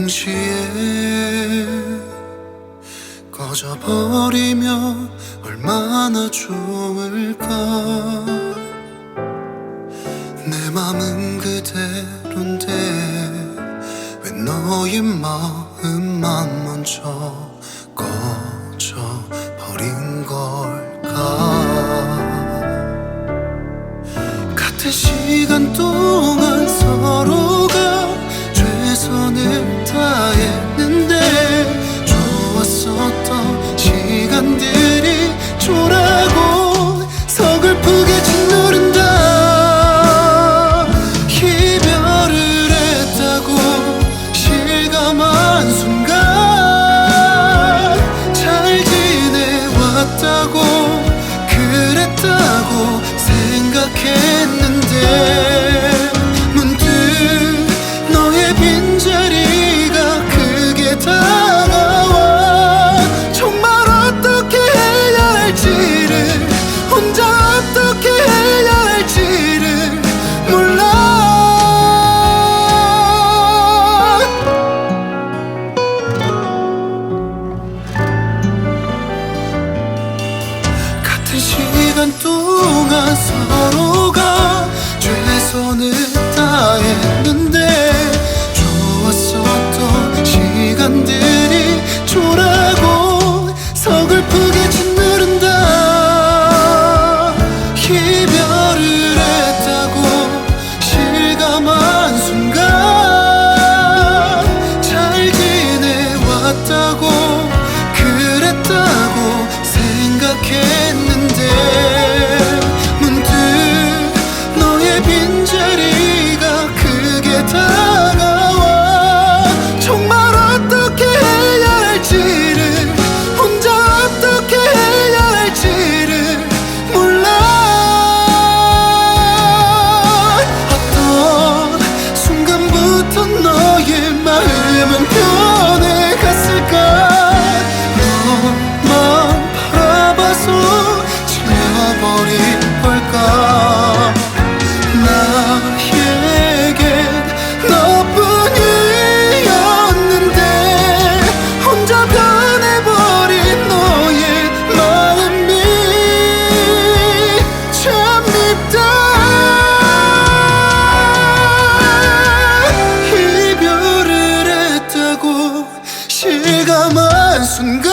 동시에 꺼져버리면 얼마나 좋을까? 맘은 그대로인데 왜 너의 마음만 먼저 꺼져 버린 걸까? 같은 시간 동안 서로가 최선을 다했는데 좋았었던 시간들이 돌아 생각했는데. 동안 서로가 최선을 다했는데 좋았었던 시간들이 졸아 living and go.